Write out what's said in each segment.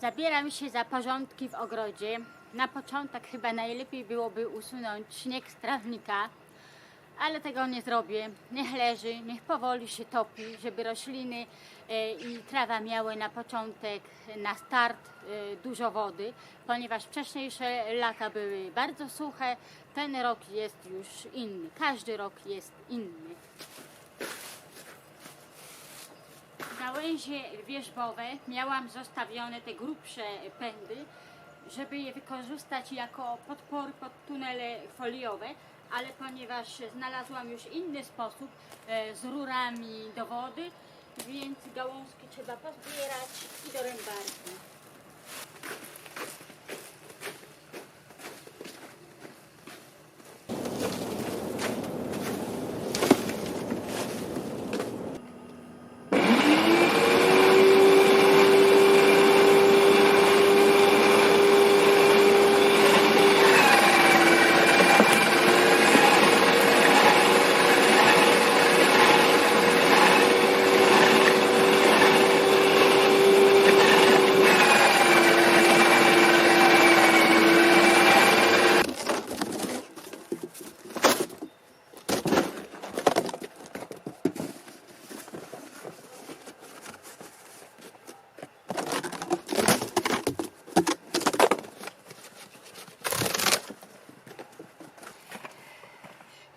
Zabieram się za porządki w ogrodzie. Na początek chyba najlepiej byłoby usunąć śnieg z trawnika, ale tego nie zrobię. Niech leży, niech powoli się topi, żeby rośliny e, i trawa miały na początek, na start e, dużo wody, ponieważ wcześniejsze lata były bardzo suche. Ten rok jest już inny. Każdy rok jest inny. Gałęzie wierzbowe miałam zostawione te grubsze pędy, żeby je wykorzystać jako podpory pod tunele foliowe, ale ponieważ znalazłam już inny sposób e, z rurami do wody, więc gałązki trzeba pozbierać i do rębarki.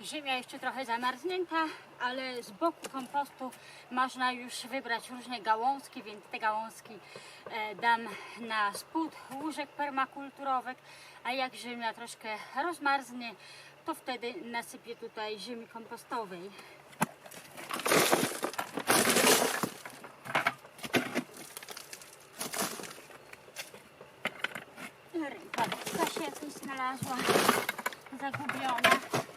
Ziemia jeszcze trochę zamarznięta, ale z boku kompostu można już wybrać różne gałązki, więc te gałązki e, dam na spód łóżek permakulturowych, a jak ziemia troszkę rozmarznie, to wtedy nasypię tutaj ziemi kompostowej. Rękawiczka się jakaś znalazła, zagubiona.